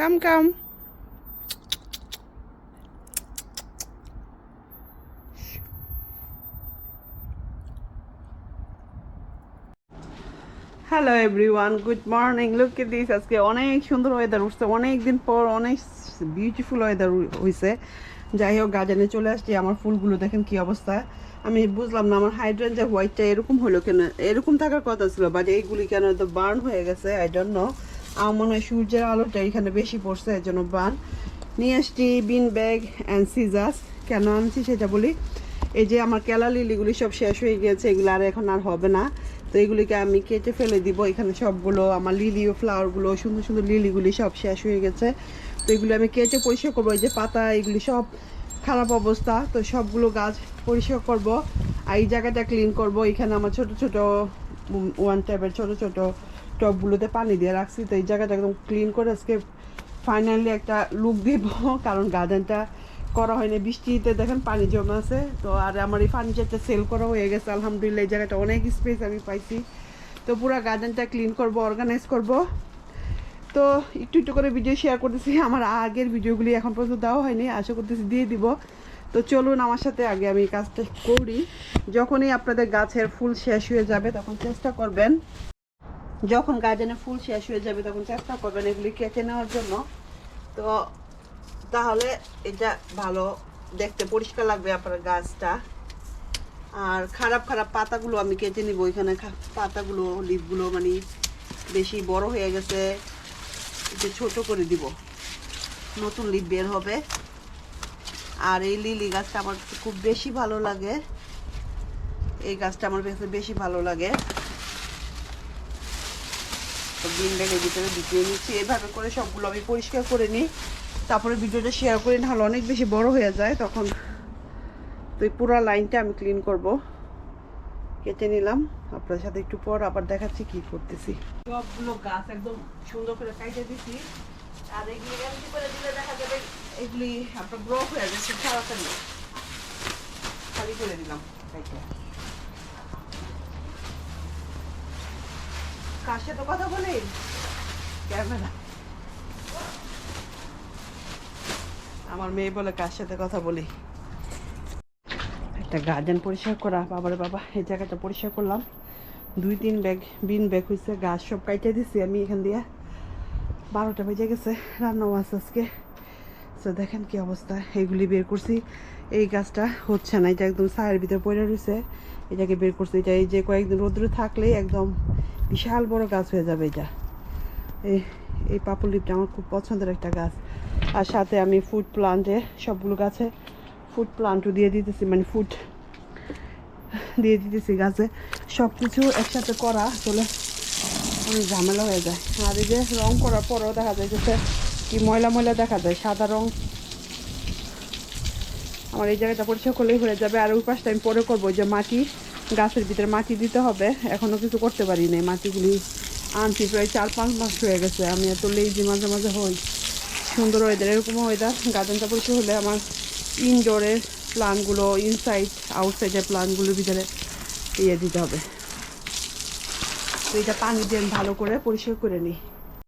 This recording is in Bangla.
Come come hello everyone good morning look this আজকে অনেক সুন্দর ওয়েদার উঠছে। অনেক দিন পর অনেক বিউটিফুল ওয়েদার হয়েছে যাই হোক গার্ডেনে চলে আসছি। আমার ফুলগুলো দেখেন কি অবস্থা। আমি বুঝলাম না, আমার হাইড্রেঞ্জা হোয়াইটটা এরকম হলো কেন? এরকম থাকার কথা ছিল বাট এইগুলি কেন তো বার্ন হয়ে গেছে? আই ডোন্ট নো আমার মনে হয় সূর্যের আলোটা এখানে বেশি পড়ছে, এর জন্য বান। নিয়ে আসছি বিন ব্যাগ অ্যান্ড সিজাস কেন আনছি সেটা বলি? এই যে আমার কেলা লিলিগুলি সব শেষ হয়ে গিয়েছে, এগুলো আর এখন আর হবে না। তো এগুলিকে আমি কেটে ফেলে দিব, এখানে সবগুলো, আমার লিলি ও ফ্লাওয়ারগুলো সুন্দর সুন্দর লিলিগুলি সব শেষ হয়ে গেছে। তো এগুলো আমি কেটে পরিষ্কার করব, এই যে পাতা, এগুলি সব খারাপ অবস্থা। তো সবগুলো গাছ পরিষ্কার করব, আর এই জায়গাটা ক্লিন করব। এখানে আমার ছোট ছোট ওয়ান টাইপের ছোট ছোট টবগুলোতে পানি দিয়ে রাখছি, তো এই জায়গাটা একদম ক্লিন করে আজকে ফাইনালি একটা লুক দিব, কারণ গার্ডেনটা করা হয়নি। বৃষ্টিতে দেখেন পানি জমা আছে, তো আর আমার এই ফার্নিচারটা সেল করা হয়ে গেছে, আলহামদুলিল্লাহ এই জায়গাটা অনেক স্পেস আমি পাইছি। তো পুরো গার্ডেনটা ক্লিন করব অর্গানাইজ করব। তো একটু একটু করে ভিডিও শেয়ার করতেছি, আমার আগের ভিডিওগুলি এখন পর্যন্ত দেওয়া হয়নি, আশা করতেছি দিয়ে দিব। তো চলুন আমার সাথে আগে আমি কাজটা করি। যখনই আপনাদের গাছের ফুল শেষ হয়ে যাবে, তখন চেষ্টা করবেন যখন গার্ডেনে ফুল শেষ হয়ে যাবে তখন চেষ্টা করবেন এগুলি কেটে নেওয়ার জন্য। তো তাহলে এটা ভালো, দেখতে পরিষ্কার লাগবে আপনার গাছটা। আর খারাপ খারাপ পাতাগুলো আমি কেটে নিব ওইখানে পাতাগুলো লিপগুলো মানে বেশি বড় হয়ে গেছে। একটু ছোট করে দিব। নতুন লিপ বের হবে। আর এই লিলি গাছটা আমার খুব বেশি ভালো লাগে। এই গাছটা আমার বেশি ভালো লাগে। ব্যাগের ভিতরে ঢুকিয়ে নিচ্ছি। এভাবে করে সবগুলো আমি পরিষ্কার করে নিই। তারপরে ভিডিওটা শেয়ার করে, নাহলে অনেক বেশি বড় হয়ে যায়। তখন তো এই পুরো লাইনটা আমি ক্লিন করব। কেটে নিলাম। আপনার সাথে একটু পর আবার দেখাচ্ছি কি করতেছি। সবগুলো গাছ একদম সুন্দর করে কাইটে দিছি। আর এগুলি এমনি করে দিলে দেখা যাবে, এগুলি আপনার গ্রো হয়ে যাচ্ছে তাড়াতাড়ি খালি করে দিলাম, কাইটে। কার সাথে কথা বলি? ক্যামেরা। আমার মেয়ে বলে কার সাথে কথা বলি? একটা গার্জেন পরিষ্কার করা, বাবার বাবা, এই জায়গাটা পরিষ্কার করলাম। দুই তিন ব্যাগ, বিন ব্যাগ হয়েছে গাছ সব কাইটে দিছি আমি এখান দিয়ে। বারোটা বেজে গেছে, রান্নাও আছে আজকে। তো দেখেন কি অবস্থা, এইগুলি বের করছি। এই গাছটা হচ্ছে না, এটা একদম ছায়ের ভিতরে পড়ে রয়েছে এটাকে বের করছি, এটা এই যে কয়েকদিন রোদ্রে থাকলে একদম বিশাল বড় গাছ হয়ে যাবে এটা। এই এই পাপুল লিপটা আমার খুব পছন্দের একটা গাছ। আর সাথে আমি ফুড প্লান্টে সবগুলো গাছে ফুড প্লান্টও দিয়ে দিতেছি মানে ফুড দিয়ে দিতেছি গাছে। সব কিছু একসাথে করা, আসলে অনেক ঝামেলা হয়ে যায়। আর এই যে রং করার পরেও দেখা যায় যে কি ময়লা ময়লা দেখা যায়, সাদা রং। আমার এই জায়গাটা পরিষ্কার করলেই হয়ে যাবে। আর ওই পাশটা আমি পরে করব যে মাটি। গাছের ভিতরে মাটি দিতে হবে। এখনও কিছু করতে পারি নাই। মাটিগুলি আনছি প্রায় চার পাঁচ মাস হয়ে গেছে। আমি এত লেজি মাঝে মাঝে হই। সুন্দর ওয়েদার এরকম ওয়েদার গার্ডেনটা পরিষ্কার হলে আমার ইনডোরের প্লান্টগুলো ইনসাইড আউটসাইডের প্লান্টগুলোর ভিতরে ইয়ে দিতে হবে। তো এটা পানি দিয়ে ভালো করে পরিষ্কার করে নিই।